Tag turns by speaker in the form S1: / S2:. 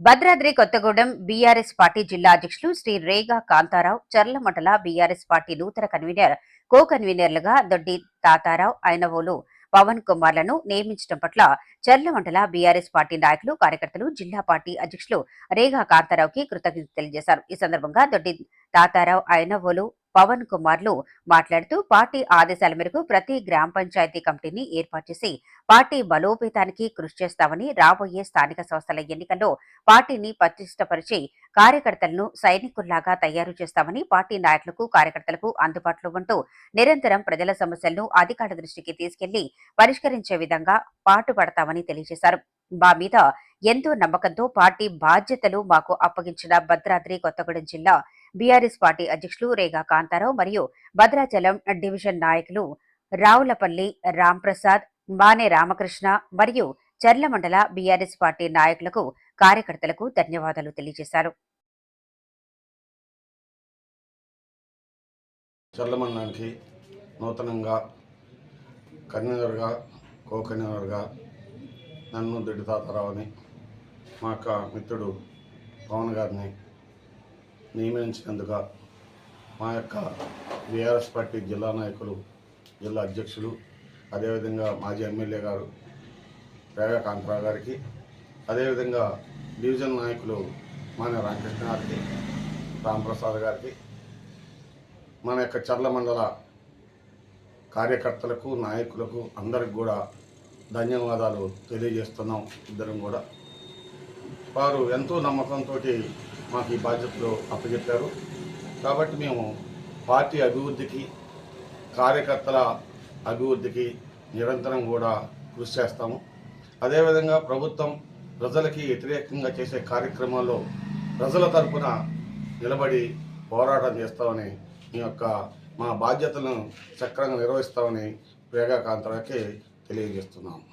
S1: Bhadradri Kothagudem BRS party జిల్లా అధ్యక్షులు శ్రీ రేగా కాంతారావు చర్ల మండల బీఆర్ఎస్ పార్టీ నూతన కన్వీనర్ కో కన్వీనర్లుగా దొడ్డి తాతారావు అయినవోలు పవన్ కుమార్లను నియమించడం పట్ల చర్ల మండల బీఆర్ఎస్ పార్టీ నాయకులు కార్యకర్తలు జిల్లా పార్టీ అధ్యక్షులు రేగా కాంతారావుకి కృతజ్ఞతలు తెలియజేశారు. ఈ సందర్భంగా దొడ్డి తాతారావు అయినవోలు పవన్ కుమార్లు మాట్లాడుతూ పార్టీ ఆదేశాల మేరకు ప్రతి గ్రామ పంచాయతీ కమిటీని ఏర్పాటు చేసి పార్టీ బలోపేతానికి కృషి చేస్తామని రాబోయే స్థానిక సంస్థల ఎన్నికల్లో పార్టీని పటిష్టపరిచి కార్యకర్తలను సైనికుల్లాగా తయారు చేస్తామని పార్టీ నాయకులకు కార్యకర్తలకు అందుబాటులో ఉంటూ నిరంతరం ప్రజల సమస్యలను అధికారుల దృష్టికి తీసుకెళ్ళి పరిష్కరించే విధంగా పాటుపడతామని తెలియజేశారు. మా మీద ఎంతో నమ్మకంతో పార్టీ బాధ్యతలు మాకు అప్పగించిన భద్రాద్రి కొత్తగూడెం జిల్లా బీఆర్ఎస్ పార్టీ అధ్యక్షులు రేగా కాంతారావు మరియు భద్రాచలం డివిజన్ నాయకులు రావులపల్లి రాంప్రసాద్ మానే రామకృష్ణ మరియు చర్ల మండల బీఆర్ఎస్ పార్టీ నాయకులకు కార్యకర్తలకు ధన్యవాదాలు తెలియజేశారు.
S2: చల్లమండలానికి నూతనంగా కన్వీనర్గా కో కన్వీనర్గా నన్ను దొడ్డి తాతారావుని మా యొక్క మిత్రుడు పవన్ గారిని నియమించినందుగా మా యొక్క బీఆర్ఎస్ పార్టీ జిల్లా నాయకులు జిల్లా అధ్యక్షులు అదేవిధంగా మాజీ ఎమ్మెల్యే గారు రేగా కాంతరావు గారికి అదేవిధంగా డివిజన్ నాయకులు మాన్య రామకృష్ణ గారికి రాంప్రసాద్ గారికి మన యొక్క చర్ల మండల కార్యకర్తలకు నాయకులకు అందరికి కూడా ధన్యవాదాలు తెలియజేస్తున్నాం. ఇద్దరం కూడా వారు ఎంతో నమ్మకంతో మాకు ఈ బాధ్యతలు అప్పచెప్పారు కాబట్టి మేము పార్టీ అభివృద్ధికి కార్యకర్తల అభివృద్ధికి నిరంతరం కూడా కృషి చేస్తాము. అదేవిధంగా ప్రభుత్వం ప్రజలకి వ్యతిరేకంగా చేసే కార్యక్రమాల్లో ప్రజల తరపున నిలబడి పోరాటం చేస్తామని మీ యొక్క మా బాధ్యతలను చక్రంగా నిర్వహిస్తామని వేగా తెలియజేస్తున్నాము.